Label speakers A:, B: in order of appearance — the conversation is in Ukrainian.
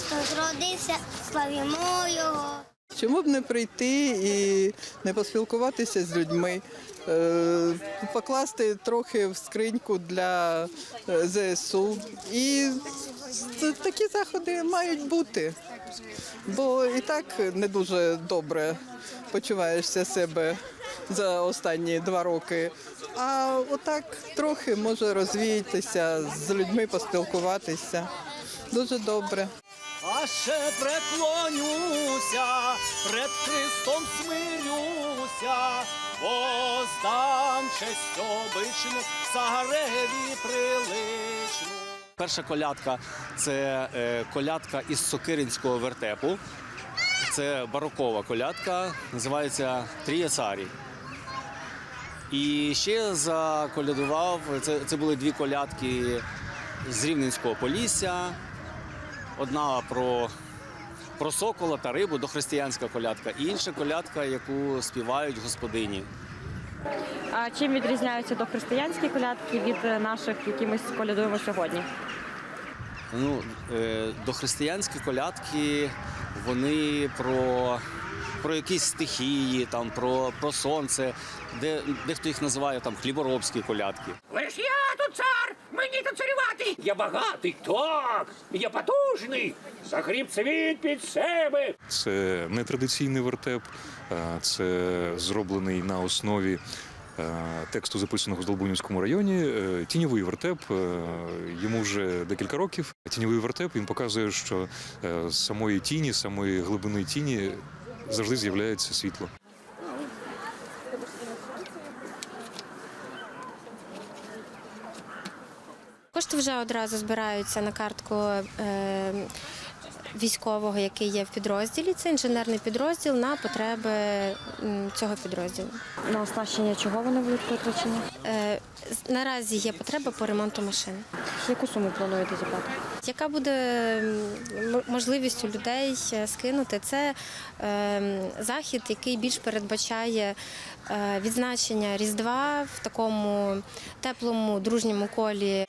A: Христос родився, славімо Його.
B: Чому б не прийти і не поспілкуватися з людьми, е, покласти трохи в скриньку для е, ЗСУ. І такі заходи мають бути. Бо і так не дуже добре почуваєшся себе за останні два роки. А отак трохи може розвіятися, з людьми поспілкуватися. Дуже добре.
C: А ще преклонюся, пред Христом смирюся, воздам честь обичну, цареві приличну. Перша колядка це е, колядка із Сокиринського вертепу. Це барокова колядка, називається Трія царі. І ще заколядував, це, це були дві колядки з Рівненського Полісся. Одна про, про сокола та рибу, дохристиянська колядка, і інша колядка, яку співають господині.
D: А чим відрізняються дохристиянські колядки від наших, які ми колядуємо сьогодні?
C: Ну, е, дохристиянські колядки, вони про, про якісь стихії, там, про, про сонце, де, дехто їх називає там, хліборобські колядки.
E: Лиш Я багатий, так, я потужний, загріб світ під себе.
F: Це нетрадиційний вертеп, це зроблений на основі тексту, записаного в Долбунівському районі. Е, Тіньовий вертеп, е, йому вже декілька років. Тіньовий вертеп він показує, що е, з самої тіні, самої глибини тіні завжди з'являється світло.
G: Кошти вже одразу збираються на картку е, військового, який є в підрозділі. Це інженерний підрозділ на потреби цього підрозділу.
D: На оснащення чого вони будуть витрачені?
G: Е, наразі є потреба по ремонту машин.
D: Яку суму плануєте зібрати?
G: Яка буде можливість у людей е, скинути? Це е, захід, який більш передбачає відзначення Різдва в такому теплому дружньому колі.